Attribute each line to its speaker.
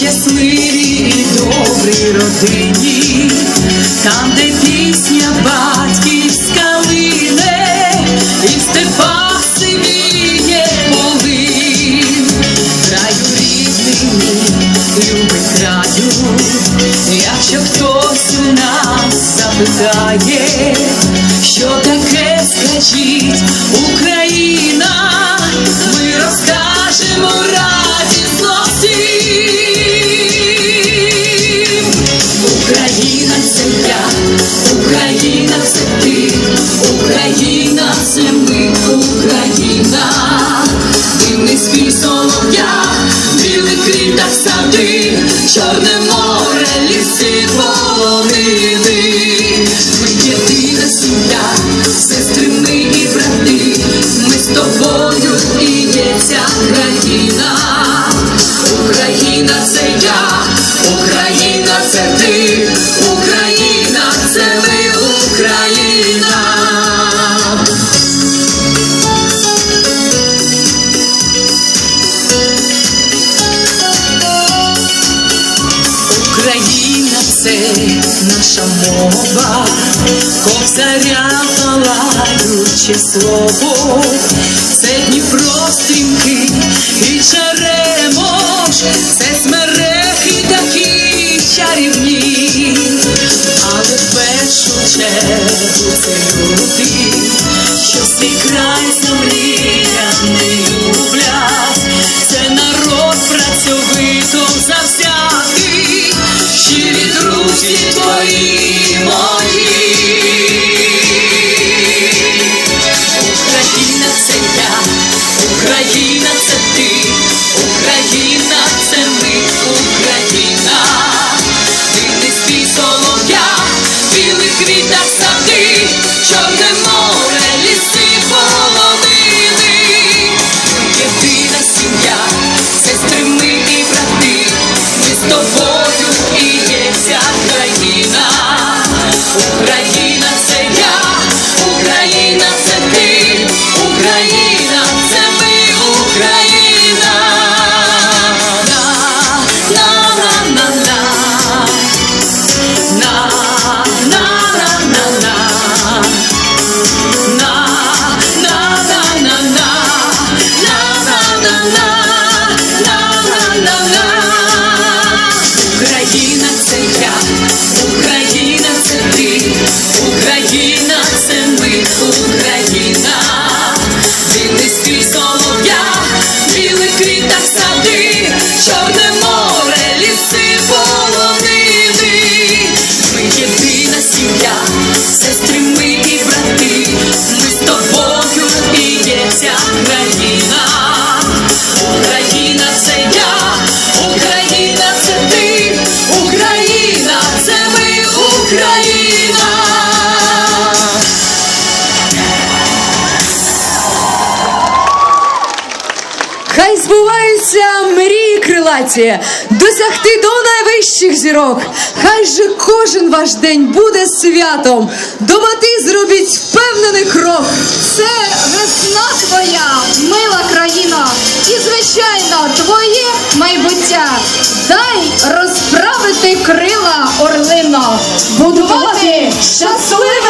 Speaker 1: щасливій і добрій родині, там, де пісня батьківська лине, і в степах сивіє полин, краю рідний, любий краю, якщо хтось у нас запитає, що таке ми, це наша мова, кобзаря палаюче слово, це Дніпро стрімкий і черемош, це смерехи такі чарівні, але в першу чергу це люди, що свій край замріяний чорне море, ліси полонини. Єдина сім'я, сестри ми і брати, з тобою і ця країна. Україна це я, Україна це ти, Україна
Speaker 2: Хай збуваються мрії крилаті, досягти до найвищих зірок. Хай же кожен ваш день буде святом. До мети зробіть впевнений крок.
Speaker 3: Це весна твоя, мила країна, і звичайно твоє майбуття. Дай розправити крила орлино, будувати щасливе!